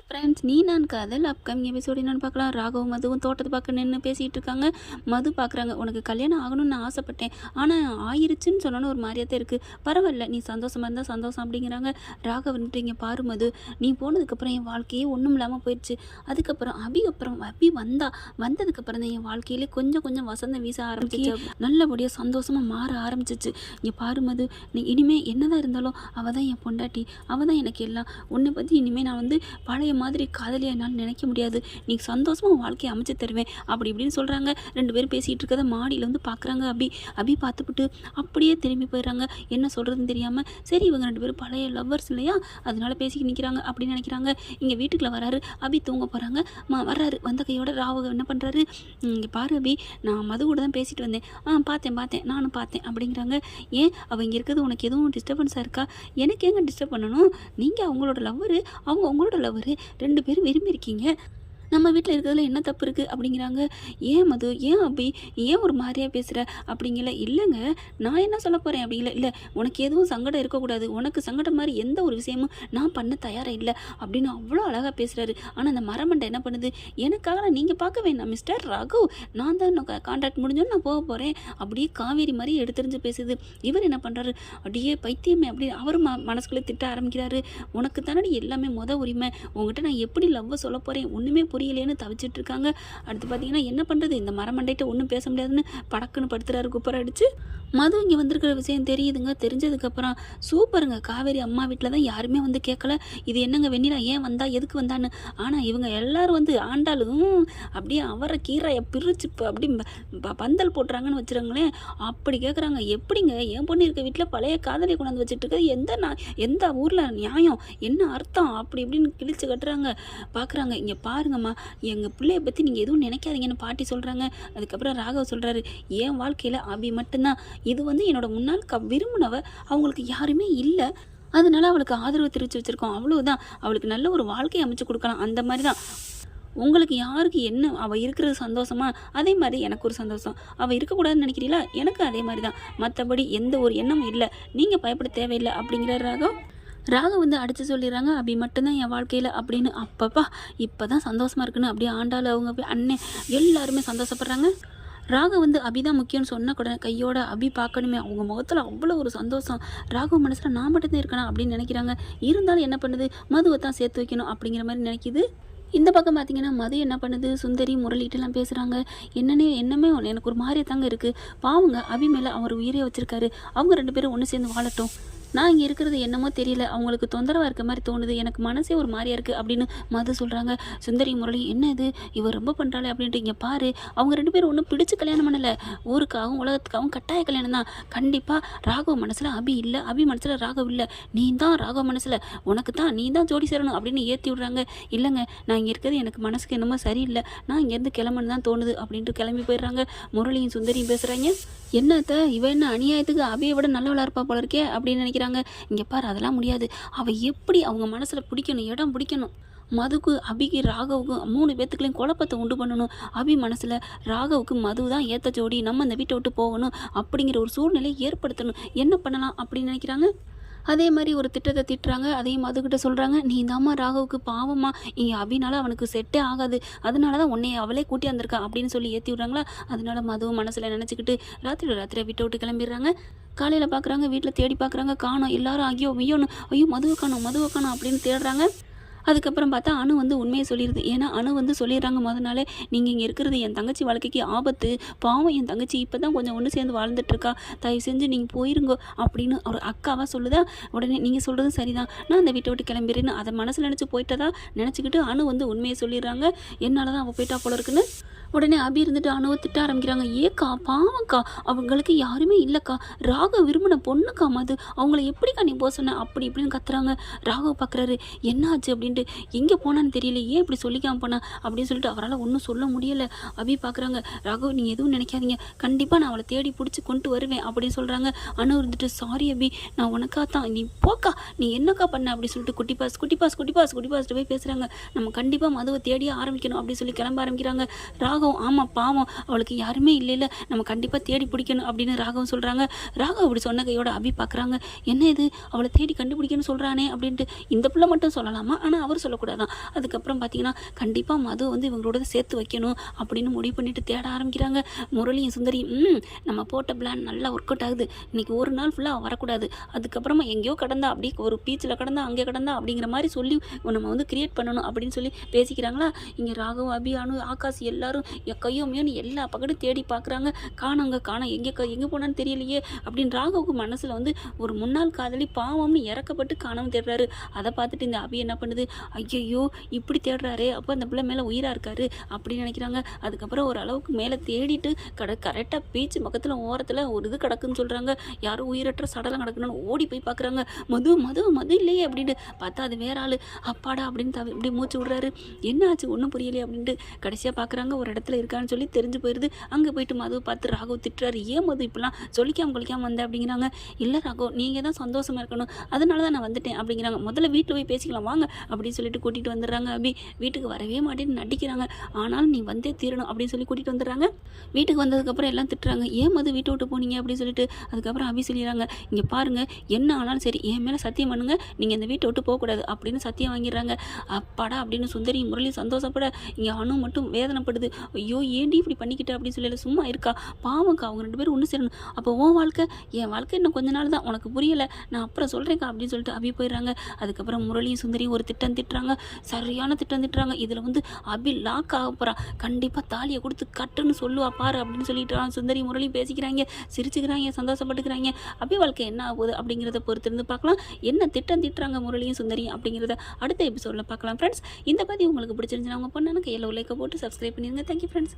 Hi friends நீ நான் காதல். அப்கமிங் எபிசோடு என்னன்னு பார்க்கலாம். ராகவும் மதுவும் தோட்டத்தை பார்க்க நின்று பேசிகிட்டு இருக்காங்க. மது பார்க்குறாங்க உனக்கு கல்யாணம் ஆகணும்னு நான் ஆசைப்பட்டேன். ஆனால் ஆயிருச்சுன்னு சொன்னோன்னு ஒரு மாதிரியாக தான் இருக்குது பரவாயில்ல. நீ சந்தோஷமாக இருந்தால் சந்தோஷம் அப்படிங்கிறாங்க. ராகவ் வந்துட்டு இங்கே பாரு மது. நீ போனதுக்கப்புறம் என் வாழ்க்கையே ஒன்றும் இல்லாமல் போயிடுச்சு அதுக்கப்புறம் அபி அப்புறம் அபி வந்தா வந்ததுக்கப்புறம் தான் என் வாழ்க்கையிலே கொஞ்சம் கொஞ்சம் வசந்தம் வீச ஆரம்பிச்சு நல்லபடியாக சந்தோஷமாக மாற ஆரம்பிச்சிச்சு. இங்கே பாரு மது. நீ இனிமேல் என்னதான் இருந்தாலும் அவள் தான் என் பொண்டாட்டி. அவள் தான் எனக்கு எல்லாம். உன்னை பற்றி இனிமேல் நான் வந்து பழைய மாதிரி காதலியாக என்னால் நினைக்க முடியாது. நீ சந்தோஷமாக உன் வாழ்க்கையை அமைச்சு தருவேன். அப்படி இப்படின்னு சொல்கிறாங்க ரெண்டு பேரும் பேசிகிட்டு இருக்கதை மாடியில் வந்து பார்க்குறாங்க அபி. அபி பார்த்துப்புட்டு அப்படியே திரும்பி போயிடுறாங்க. என்ன சொல்கிறதுன்னு தெரியாமல் சரி இவங்க ரெண்டு பேரும் பழைய லவ்வர்ஸ் இல்லையா? அதனால பேசிக்கி நிற்கிறாங்க அப்படின்னு நினைக்கிறாங்க. இங்கே வீட்டுக்குள்ள வராரு. அபி தூங்க போகிறாங்க மா வர்றாரு. வந்த கையோட ராவ என்ன பண்ணுறாரு இங்கே பாரு அபி. நான் மது கூட தான் பேசிட்டு வந்தேன். ஆ பார்த்தேன் பார்த்தேன். நானும் பார்த்தேன். அப்படிங்கிறாங்க. ஏன்? அவள் இங்கே இருக்கிறது உனக்கு எதுவும் டிஸ்டர்பன்ஸாக இருக்கா? எனக்கு எங்கே டிஸ்டர்ப் பண்ணணும்? நீங்கள் அவங்களோட லவ்வரு அவங்க உங்களோட லவ்வரு ரெண்டு பேரும் விரும்பி இருக்கீங்க நம்ம வீட்டில் இருக்கிறதுல என்ன தப்பு இருக்குது அப்படிங்கிறாங்க. ஏன் மது? ஏன் அபி? ஏன் ஒரு மாதிரியாக பேசுகிற அப்படிங்கல. இல்லைங்க நான் என்ன சொல்ல போகிறேன் அப்படிங்கல. இல்லை உனக்கு எதுவும் சங்கடம் இருக்கக்கூடாது. உனக்கு சங்கடம் மாதிரி எந்த ஒரு விஷயமும் நான் பண்ண தயாராக இல்லை. அப்படின்னு அவ்வளோ அழகாக பேசுகிறாரு ஆனால் அந்த மரமண்டை என்ன பண்ணுது? எனக்காக நீங்கள் பார்க்க வேண்டாம் மிஸ்டர் ரகு. நான் தான் கான்ட்ராக்ட் முடிஞ்சோன்னு நான் போக போகிறேன் அப்படியே காவேரி மாதிரி எடுத்துரிஞ்சு பேசுது. இவர் என்ன பண்ணுறாரு அப்படியே பைத்தியமே அப்படி அவர் ம மனசுக்குள்ளே திட்ட ஆரம்பிக்கிறாரு. உனக்கு தானடி எல்லாமே மொதல் உரிமை. உங்ககிட்ட நான் எப்படி லவ்வை சொல்ல போகிறேன் ஒன்றுமே புரியலேன்னு தவிச்சிட்டு இருக்காங்க அடுத்து பார்த்தீங்கன்னா என்ன பண்ணுறது இந்த மரமண்டைட்ட ஒன்றும் பேச முடியாதுன்னு படக்குன்னு படுத்துறாரு குப்பர் அடிச்சு. மது இங்கே வந்திருக்கிற விஷயம் தெரியுதுங்க. தெரிஞ்சதுக்கப்புறம் சூப்பருங்க. காவேரி அம்மா வீட்டில் தான் யாருமே வந்து கேட்கல இது என்னங்க வெண்ணிலா? ஏன் வந்தா? எதுக்கு வந்தான்னு? ஆனால் இவங்க எல்லாரும் வந்து ஆண்டாலும் அப்படியே அவரை கீரையை பிரித்து அப்படி ப- பந்தல் போட்டுறாங்கன்னு வச்சுருங்களேன் அப்படி கேட்குறாங்க எப்படிங்க? என் பொண்ணு இருக்க வீட்டில் பழைய காதலி கொண்டாந்து வச்சுட்டு இருக்கிறது எந்த நான் எந்த ஊரில் நியாயம்? என்ன அர்த்தம்? அப்படி இப்படின்னு கிழிச்சு கட்டுறாங்க. பார்க்குறாங்க இங்கே பாருங்கம்மா. எங்கள் பிள்ளைய பற்றி நீங்கள் எதுவும் நினைக்காதீங்கன்னு பாட்டி சொல்கிறாங்க அதுக்கப்புறம் ராகவ் சொல்கிறாரு என் வாழ்க்கையில் அபி மட்டும்தான். இது வந்து என்னோட முன்னாள் க விரும்பினவ அவங்களுக்கு யாருமே இல்லை. அதனால அவளுக்கு ஆதரவு தெரிவித்து வச்சுருக்கோம். அவ்வளோதான் அவளுக்கு நல்ல ஒரு வாழ்க்கையை அமைச்சு கொடுக்கலாம். அந்த மாதிரி தான் உங்களுக்கு யாருக்கு என்ன அவள் இருக்கிறது சந்தோஷமா? அதே மாதிரி எனக்கு ஒரு சந்தோஷம். அவள் இருக்கக்கூடாதுன்னு நினைக்கிறீங்களா? எனக்கு அதே மாதிரி தான் மற்றபடி எந்த ஒரு எண்ணமும் இல்லை. நீங்கள் பயப்பட தேவையில்லை. அப்படிங்கிற ராகம் ராகம் வந்து அடித்து சொல்லிடுறாங்க அப்படி மட்டும்தான் என் வாழ்க்கையில் அப்படின்னு. அப்பப்பா இப்போ தான் சந்தோஷமாக இருக்குன்னு அப்படியே ஆண்டாள் அவங்க போய் அண்ணன் எல்லாருமே சந்தோஷப்படுறாங்க. ராக வந்து அபி தான் முக்கியம்னு சொன்ன கூட கையோட அபி பார்க்கணுமே அவங்க முகத்தில் அவ்வளோ ஒரு சந்தோஷம். ராகு மனசில் நான் மட்டும்தான் இருக்கணும் அப்படின்னு நினைக்கிறாங்க. இருந்தாலும் என்ன பண்ணுது? மதுவை தான் சேர்த்து வைக்கணும் அப்படிங்கிற மாதிரி நினைக்கிது. இந்த பக்கம் பார்த்தீங்கன்னா மது என்ன பண்ணுது? சுந்தரி முரளிட்டெல்லாம் பேசுகிறாங்க என்னன்னே என்னமே எனக்கு ஒரு மாதிரியே தாங்க இருக்குது பாவங்க அபி மேலே அவர் உயிரே வச்சுருக்காரு. அவங்க ரெண்டு பேரும் ஒன்று சேர்ந்து வாழட்டும். நான் இங்கே இருக்கிறது என்னமோ தெரியல. அவங்களுக்கு தொந்தரவாக இருக்க மாதிரி தோணுது. எனக்கு மனசே ஒரு மாதிரியா இருக்குது அப்படின்னு மது சொல்கிறாங்க சுந்தரி முரளி என்ன இது? இவர் ரொம்ப பண்ணுறாளே அப்படின்ட்டு இங்கே பாரு. அவங்க ரெண்டு பேரும் ஒன்றும் பிடிச்சு கல்யாணம் பண்ணலை. ஊருக்காகவும் உலகத்துக்காகவும் கட்டாய கல்யாணம் தான். கண்டிப்பாக ராகவ் மனசில் அபி இல்லை. அபி மனசில் ராகவ் இல்லை. நீ தான் ராகவ் மனசில். உனக்கு தான் நீ தான் ஜோடி சேரணும் அப்படின்னு ஏற்றி விட்றாங்க. இல்லைங்க நான் இங்கே இருக்கிறது எனக்கு மனசுக்கு என்னமோ சரியில்லை. நான் இங்கேருந்து கிளம்புன்னு தான் தோணுது அப்படின்ட்டு கிளம்பி போயிடுறாங்க. முரளியும் சுந்தரியும் பேசுகிறாங்க என்னத்த? இவ என்ன அநியாயத்துக்கு அபியை விட நல்லவளா இருப்பா போல இருக்கே அப்படின்னு நினைக்கிறாங்க. இங்கே பாரு அதெல்லாம் முடியாது. அவள் எப்படி அவங்க மனசில் பிடிக்கணும் இடம் பிடிக்கணும்? மதுக்கு அபிக்கு ராகவுக்கு மூணு பேத்துக்குலையும் குழப்பத்தை உண்டு பண்ணணும். அபி மனசில் ராகவுக்கு மது தான் ஏற்ற ஜோடி. நம்ம இந்த வீட்டை விட்டு போகணும் அப்படிங்கிற ஒரு சூழ்நிலையை ஏற்படுத்தணும். என்ன பண்ணலாம் அப்படின்னு நினைக்கிறாங்க? அதே மாதிரி ஒரு திட்டத்தை திட்டுறாங்க அதையும் மதுக்கிட்ட சொல்கிறாங்க நீ தாம்மா ராகவுக்கு பாவமா இங்கே அபினால அவனுக்கு செட்டே ஆகாது. அதனால தான் உன்னை அவளே கூட்டி வந்திருக்கா. அப்படின்னு சொல்லி ஏற்றி விட்றாங்களா? அதனால மதுவும் மனசில் நினச்சிக்கிட்டு ராத்திரி ராத்திரி விட்டு விட்டு கிளம்பிடுறாங்க. காலையில் பார்க்குறாங்க வீட்டில் தேடி பார்க்குறாங்க காணும் எல்லாரும் ஐயோ ஐயோன்னு ஐயோ மதுவை காணோம் மதுவை காணோம் அப்படின்னு தேடுறாங்க. அதுக்கப்புறம் பார்த்தா அணு வந்து உண்மையை சொல்லிடுது. ஏன்னா அணு வந்து சொல்லிடுறாங்க முத நாளே நீங்கள் இங்கே இருக்கிறது என் தங்கச்சி வாழ்க்கைக்கு ஆபத்து. பாவம் என் தங்கச்சி இப்போ தான் கொஞ்சம் ஒன்று சேர்ந்து வாழ்ந்துட்டுருக்கா. தயவு செஞ்சு நீங்கள் போயிருங்கோ அப்படின்னு ஒரு அக்காவாக சொல்லுதா உடனே நீங்கள் சொல்கிறதும் சரிதான். நான் அந்த வீட்டை விட்டு கிளம்பிடுறேன்னு அதை மனசில் நினச்சி போயிட்டதா? நினச்சிக்கிட்டு அணு வந்து உண்மையை சொல்லிடுறாங்க. என்னால் தான் அவள் போயிட்டா போல இருக்குன்னு? உடனே அபி இருந்துட்டு அணுவை திட்ட ஆரம்பிக்கிறாங்க. ஏக்கா பாவம்க்கா அவங்களுக்கு யாருமே இல்லைக்கா. ராக விரும்பின பொண்ணுக்கா மது. அவங்கள எப்படிக்கா நீ போக சொன்ன? அப்படி இப்படின்னு கத்துறாங்க. ராகவ் பார்க்குறாரு என்னாச்சு? அப்படின்ட்டு எங்கே போனான்னு தெரியல ஏன் இப்படி சொல்லிக்காம போனா? அப்படின்னு சொல்லிட்டு அவரால் ஒன்றும் சொல்ல முடியல. அபி பார்க்குறாங்க ராகவ் நீங்கள் எதுவும் நினைக்காதீங்க. கண்டிப்பாக நான் அவளை தேடி பிடிச்சி கொண்டு வருவேன் அப்படின்னு சொல்கிறாங்க அணு இருந்துட்டு சாரி அபி நான் உனக்கா தான். நீ போக்கா நீ என்னக்கா பண்ண? அப்படி சொல்லிட்டு குட்டி பாஸ் குட்டி பாஸ் குட்டி பாஸ் குட்டி பாஸ்ட்டு போய் பேசுகிறாங்க நம்ம கண்டிப்பாக மதுவை தேடியே ஆரம்பிக்கணும் அப்படின்னு சொல்லி கிளம்ப ஆரம்பிக்கிறாங்க. ராகு ராகவ் ஆமாம் பாவம். அவளுக்கு யாருமே இல்லை இல்லை நம்ம கண்டிப்பாக தேடி பிடிக்கணும் அப்படின்னு ராகவ் சொல்கிறாங்க ராகவ் அப்படி சொன்ன கையோட அபி பார்க்குறாங்க என்ன இது? அவளை தேடி கண்டுபிடிக்கணும்னு சொல்கிறானே அப்படின்ட்டு இந்த பிள்ளை மட்டும் சொல்லலாமா? ஆனால் அவர் சொல்லக்கூடாதான். அதுக்கப்புறம் பார்த்தீங்கன்னா கண்டிப்பாக மது வந்து இவங்களோட சேர்த்து வைக்கணும் அப்படின்னு முடிவு பண்ணிட்டு தேட ஆரம்பிக்கிறாங்க. முரளியும் சுந்தரி ம் நம்ம போட்ட பிளான் நல்லா ஒர்க் அவுட் ஆகுது. இன்றைக்கி ஒரு நாள் ஃபுல்லாக வரக்கூடாது. அதுக்கப்புறமா எங்கேயோ கடந்தா அப்படியே ஒரு பீச்சில் கடந்தா அங்கே கடந்தா அப்படிங்கிற மாதிரி சொல்லி நம்ம வந்து கிரியேட் பண்ணணும் அப்படின்னு சொல்லி பேசிக்கிறாங்களா? இங்கே ராகவ் அபி அனு ஆகாஷ் எல்லாரும் கையோ மேனு எல்லா பக்கத்தும் தேடி பார்க்குறாங்க. காணாங்க காணோம் எங்கே க எங்கே போனான்னு தெரியலையே அப்படின்னு ராகவுக்கு மனசில் வந்து ஒரு முன்னாள் காதலி பாவம்னு இறக்கப்பட்டு காணாமல் தேடுறாரு. அதை பார்த்துட்டு இந்த அபி என்ன பண்ணுது? ஐயையோ இப்படி தேடுறாரே அப்போ அந்த பிள்ளை மேலே உயிராக இருக்காரு அப்படின்னு நினைக்கிறாங்க. அதுக்கப்புறம் ஒரு அளவுக்கு மேலே தேடிட்டு கட கரெக்டாக பீச்சு பக்கத்தில் ஓரத்தில் ஒரு இது கிடக்குன்னு சொல்கிறாங்க யாரும் உயிரற்ற சடலம் கிடக்குன்னு ஓடி போய் பார்க்குறாங்க. மது மது மது இல்லையே அப்படின்ட்டு பார்த்தா அது வேற ஆள். அப்பாடா அப்படின்னு தவி இப்படி மூச்சு விடுறாரு. என்ன ஆச்சு ஒன்றும் புரியலையே அப்படின்ட்டு கடைசியாக பார்க்குறாங்க. ஒரு இடத்துல இருக்கான்னு சொல்லி தெரிஞ்சு போயிடுது அங்கே போயிட்டு மது பார்த்து ராகவ் திட்டுறாரு. ஏன் மது இப்படிலாம்? சொல்லிக்காம கொலிக்காம வந்த? அப்படிங்கிறாங்க. இல்லை ராகவ் நீங்கள் தான் சந்தோஷமாக இருக்கணும். அதனால தான் நான் வந்துட்டேன். அப்படிங்கிறாங்க. முதல்ல வீட்டில் போய் பேசிக்கலாம். வாங்க. அப்படின்னு சொல்லிட்டு கூட்டிகிட்டு வந்துடுறாங்க அபி. வீட்டுக்கு வரவே மாட்டேன்னு நடிக்கிறாங்க. ஆனாலும் நீ வந்தே தீரணும். அப்படின்னு சொல்லி கூட்டிகிட்டு வந்துடுறாங்க. வீட்டுக்கு வந்ததுக்கப்புறம் எல்லாம் திட்டுறாங்க. ஏன் மது வீட்டை விட்டு போனீங்க? அப்படின்னு சொல்லிட்டு அதுக்கப்புறம் அபி சொல்லிடுறாங்க. இங்கே பாருங்கள் என்ன ஆனாலும் சரி என் மேலே சத்தியம் பண்ணுங்க. நீங்கள் இந்த வீட்டை விட்டு போகக்கூடாது. அப்படின்னு சத்தியம் வாங்கிடுறாங்க. அப்பாடா அப்படின்னு சுந்தரி முரளி சந்தோஷப்பட இங்கே அணு மட்டும் வேதனைப்படுது. ஐயோ ஏன்டி இப்படி பண்ணிக்கிட்ட அப்படின்னு சொல்லி சும்மா இருக்கா? பாவம்க்கா அவங்க ரெண்டு பேரும் ஒன்று சேரணும். அப்போ உன் வாழ்க்கை என் வாழ்க்கை இன்னும் கொஞ்ச நாள் தான். உனக்கு புரியலை நான் அப்புறம் சொல்கிறேன்க்கா அப்படின்னு சொல்லிட்டு அபி போயிடுறாங்க. அதுக்கப்புறம் முரளியும் சுந்தரியும் ஒரு திட்டம் திட்டுறாங்க. சரியான திட்டம் திட்டுறாங்க. இதில் வந்து அபி லாக் ஆக போகிறான் கண்டிப்பாக தாலியை கொடுத்து கட்டுன்னு சொல்லுவா பாரு அப்படின்னு சொல்லிட்டு சுந்தரி முரளி பேசிக்கிறாங்க சிரிச்சுக்கிறாங்க சந்தோஷப்பட்டுக்கிறாங்க. அபி வாழ்க்கை என்ன ஆகுது அப்படிங்கிறத பொறுத்து இருந்து பார்க்கலாம். என்ன திட்டம் திட்டுறாங்க முரளியும் சுந்தரியும் அப்படிங்கிறத அடுத்த எபிசோடில் பார்க்கலாம் ஃப்ரெண்ட்ஸ் இந்த பதிவு உங்களுக்கு பிடிச்சிருந்துச்சுன்னா அவங்க பொண்ணு கையில் உழைக்க போட்டு சப்ஸ்கிரைப் பண்ணிடுங்க தேங்க்யூ ஃப்ரெண்ட்ஸ்